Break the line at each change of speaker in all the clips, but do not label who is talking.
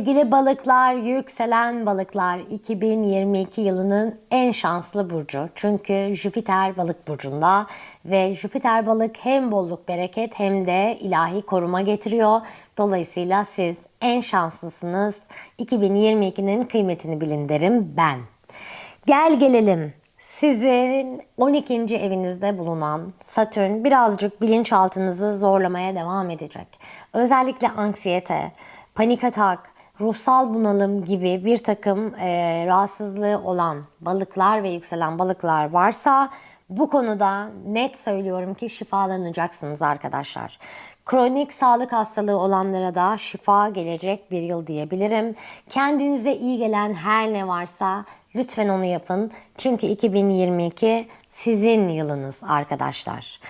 Sevgili balıklar, yükselen balıklar 2022 yılının en şanslı burcu. Çünkü Jüpiter balık burcunda ve Jüpiter balık hem bolluk bereket hem de ilahi koruma getiriyor. Dolayısıyla siz en şanslısınız. 2022'nin kıymetini bilin derim ben. Gel gelelim sizin 12. evinizde bulunan Satürn birazcık bilinçaltınızı zorlamaya devam edecek. Özellikle anksiyete, panik atak, ruhsal bunalım gibi bir takım e, rahatsızlığı olan balıklar ve yükselen balıklar varsa bu konuda net söylüyorum ki şifalanacaksınız arkadaşlar. Kronik sağlık hastalığı olanlara da şifa gelecek bir yıl diyebilirim. Kendinize iyi gelen her ne varsa lütfen onu yapın. Çünkü 2022 sizin yılınız arkadaşlar.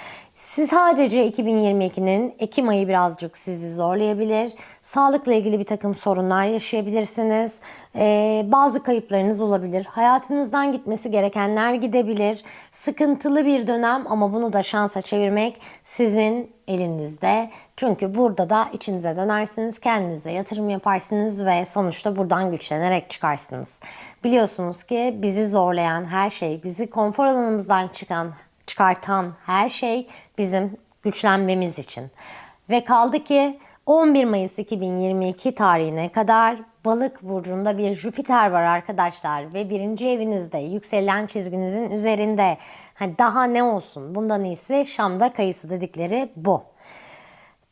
Sadece 2022'nin Ekim ayı birazcık sizi zorlayabilir. Sağlıkla ilgili bir takım sorunlar yaşayabilirsiniz. Ee, bazı kayıplarınız olabilir. Hayatınızdan gitmesi gerekenler gidebilir. Sıkıntılı bir dönem ama bunu da şansa çevirmek sizin elinizde. Çünkü burada da içinize dönersiniz, kendinize yatırım yaparsınız ve sonuçta buradan güçlenerek çıkarsınız. Biliyorsunuz ki bizi zorlayan her şey, bizi konfor alanımızdan çıkan çıkartan her şey bizim güçlenmemiz için. Ve kaldı ki 11 Mayıs 2022 tarihine kadar Balık burcunda bir Jüpiter var arkadaşlar ve birinci evinizde yükselen çizginizin üzerinde. Hani daha ne olsun? Bundan iyisi Şam'da kayısı dedikleri bu.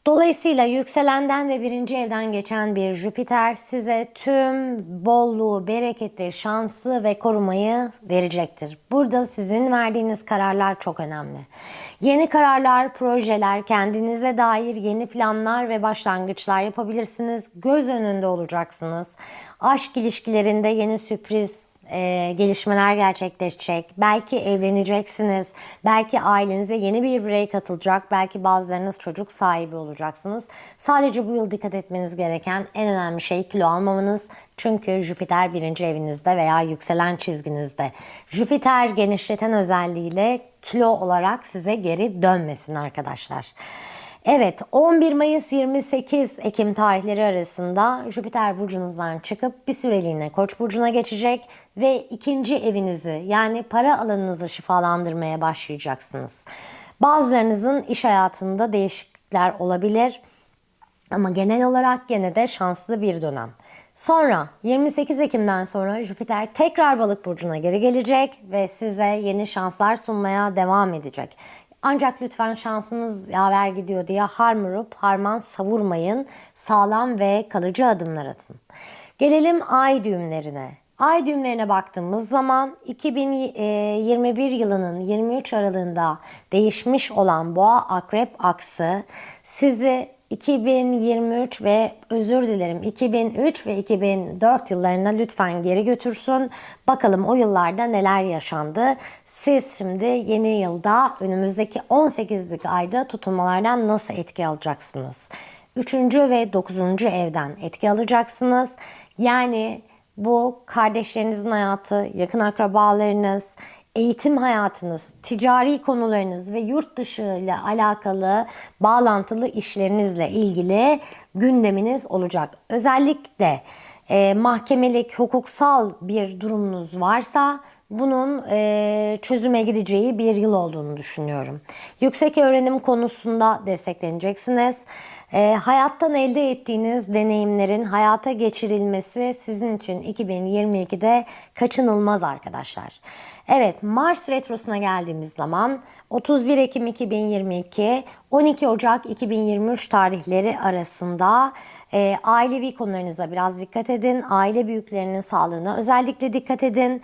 Dolayısıyla yükselenden ve birinci evden geçen bir Jüpiter size tüm bolluğu, bereketi, şansı ve korumayı verecektir. Burada sizin verdiğiniz kararlar çok önemli. Yeni kararlar, projeler, kendinize dair yeni planlar ve başlangıçlar yapabilirsiniz. Göz önünde olacaksınız. Aşk ilişkilerinde yeni sürpriz e, gelişmeler gerçekleşecek. Belki evleneceksiniz. Belki ailenize yeni bir birey katılacak. Belki bazılarınız çocuk sahibi olacaksınız. Sadece bu yıl dikkat etmeniz gereken en önemli şey kilo almamanız. Çünkü Jüpiter birinci evinizde veya yükselen çizginizde. Jüpiter genişleten özelliğiyle kilo olarak size geri dönmesin arkadaşlar. Evet 11 Mayıs 28 Ekim tarihleri arasında Jüpiter burcunuzdan çıkıp bir süreliğine Koç burcuna geçecek ve ikinci evinizi yani para alanınızı şifalandırmaya başlayacaksınız. Bazılarınızın iş hayatında değişiklikler olabilir ama genel olarak gene de şanslı bir dönem. Sonra 28 Ekim'den sonra Jüpiter tekrar balık burcuna geri gelecek ve size yeni şanslar sunmaya devam edecek. Ancak lütfen şansınız yaver gidiyor diye harmurup harman savurmayın. Sağlam ve kalıcı adımlar atın. Gelelim ay düğümlerine. Ay düğümlerine baktığımız zaman 2021 yılının 23 aralığında değişmiş olan boğa akrep aksı sizi 2023 ve özür dilerim 2003 ve 2004 yıllarına lütfen geri götürsün. Bakalım o yıllarda neler yaşandı. Siz şimdi yeni yılda önümüzdeki 18'lik ayda tutulmalardan nasıl etki alacaksınız? 3. ve 9. evden etki alacaksınız. Yani bu kardeşlerinizin hayatı, yakın akrabalarınız, eğitim hayatınız, ticari konularınız ve yurt dışı ile alakalı bağlantılı işlerinizle ilgili gündeminiz olacak. Özellikle e, mahkemelik, hukuksal bir durumunuz varsa bunun e, çözüme gideceği bir yıl olduğunu düşünüyorum. Yüksek öğrenim konusunda destekleneceksiniz. E, hayattan elde ettiğiniz deneyimlerin hayata geçirilmesi sizin için 2022'de kaçınılmaz arkadaşlar. Evet Mars Retrosu'na geldiğimiz zaman 31 Ekim 2022 12 Ocak 2023 tarihleri arasında e, ailevi konularınıza biraz dikkat edin. Aile büyüklerinin sağlığına özellikle dikkat edin.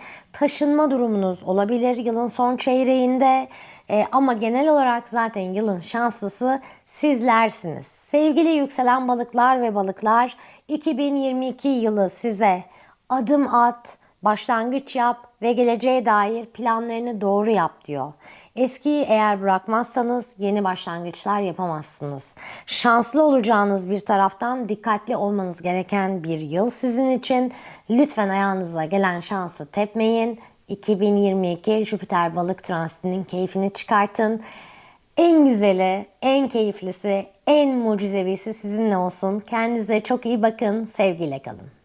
Taşınma durumunuz olabilir yılın son çeyreğinde e, ama genel olarak zaten yılın şanslısı sizlersiniz. Sevgili yükselen balıklar ve balıklar 2022 yılı size adım at, başlangıç yap ve geleceğe dair planlarını doğru yap diyor. Eskiyi eğer bırakmazsanız yeni başlangıçlar yapamazsınız. Şanslı olacağınız bir taraftan dikkatli olmanız gereken bir yıl sizin için. Lütfen ayağınıza gelen şansı tepmeyin. 2022 Jüpiter balık transitinin keyfini çıkartın. En güzeli, en keyiflisi, en mucizevisi sizinle olsun. Kendinize çok iyi bakın. Sevgiyle kalın.